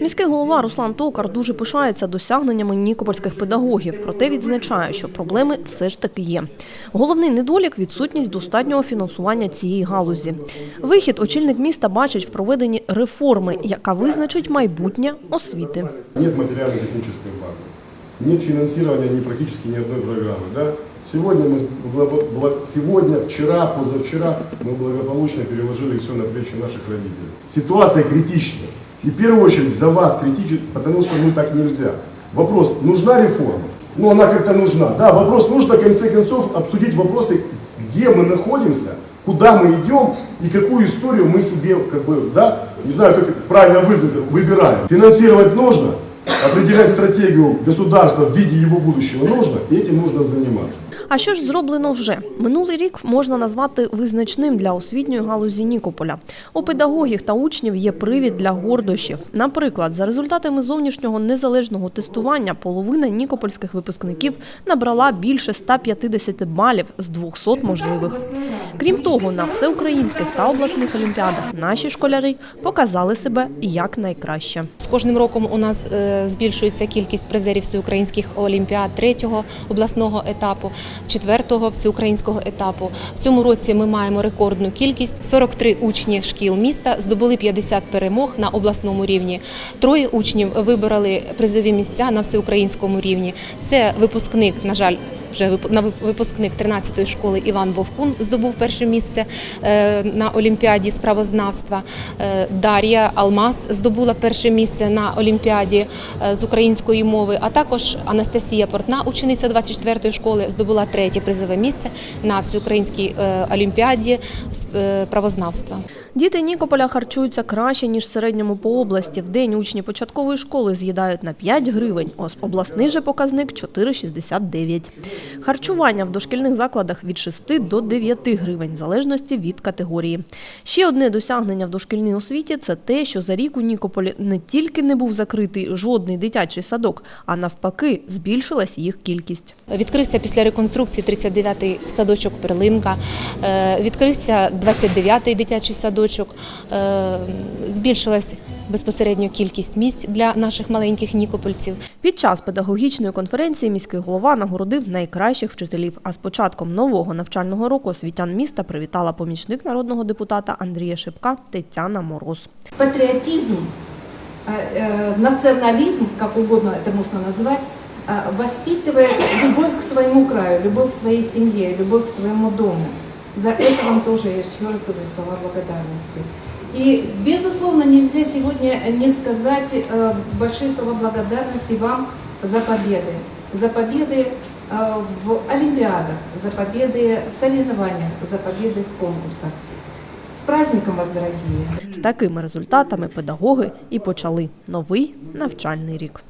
Міський голова Руслан Токар дуже пишається досягненнями нікопольських педагогів, проте відзначає, що проблеми все ж таки є. Головний недолік – відсутність достатнього фінансування цієї галузі. Вихід очільник міста бачить в проведенні реформи, яка визначить майбутнє освіти. Нет материально-технической базы. Нет финансирования ни практически ни одной программы. Да? Сегодня, мы, благо- бла- сегодня, вчера, позавчера мы благополучно переложили все на плечи наших родителей. Ситуация критична. И в первую очередь за вас критичит, потому что ну так нельзя. Вопрос, нужна реформа? Ну она как-то нужна. Да, вопрос, нужно в конце концов обсудить вопросы, где мы находимся, куда мы идем и какую историю мы себе, как бы, да, не знаю, как правильно выбираем. Финансировать нужно, определять стратегию государства в виде его будущего нужно, и этим нужно заниматься. А що ж зроблено вже? Минулий рік можна назвати визначним для освітньої галузі Нікополя. У педагогів та учнів є привід для гордощів. Наприклад, за результатами зовнішнього незалежного тестування половина нікопольських випускників набрала більше 150 балів з 200 можливих. Крім того, на всеукраїнських та обласних олімпіадах наші школяри показали себе як найкраще. З кожним роком у нас е, збільшується кількість призерів всеукраїнських олімпіад третього обласного етапу, четвертого всеукраїнського етапу. В цьому році ми маємо рекордну кількість. 43 учні шкіл міста здобули 50 перемог на обласному рівні. Троє учнів вибороли призові місця на всеукраїнському рівні. Це випускник, на жаль. Вже вип- випускник 13-ї школи Іван Бовкун здобув перше місце е, на Олімпіаді з правознавства. Е, Дар'я Алмаз здобула перше місце на Олімпіаді е, з української мови. А також Анастасія Портна, учениця 24-ї школи, здобула третє призове місце на всеукраїнській е, олімпіаді з е, правознавства. Діти Нікополя харчуються краще, ніж в середньому по області. В день учні початкової школи з'їдають на 5 гривень, обласний же показник 4,69. Харчування в дошкільних закладах від 6 до 9 гривень, в залежності від категорії. Ще одне досягнення в дошкільній освіті – це те, що за рік у Нікополі не тільки не був закритий жодний дитячий садок, а навпаки збільшилась їх кількість. Відкрився після реконструкції 39-й садочок Перлинка, е, відкрився 29-й дитячий садочок, е, збільшилась безпосередньо кількість місць для наших маленьких нікопольців. Під час педагогічної конференції міський голова нагородив найкращих вчителів. А з початком нового навчального року освітян міста привітала помічник народного депутата Андрія Шипка Тетяна Мороз. патриотизм, э, э, национализм, как угодно это можно назвать, э, воспитывает любовь к своему краю, любовь к своей семье, любовь к своему дому. За это вам тоже я еще раз говорю слова благодарности. И, безусловно, нельзя сегодня не сказать э, большие слова благодарности вам за победы. За победы э, в Олимпиадах, за победы в соревнованиях, за победы в конкурсах. С праздником вас, дорогие! З такими результатами педагоги і почали новий навчальний рік.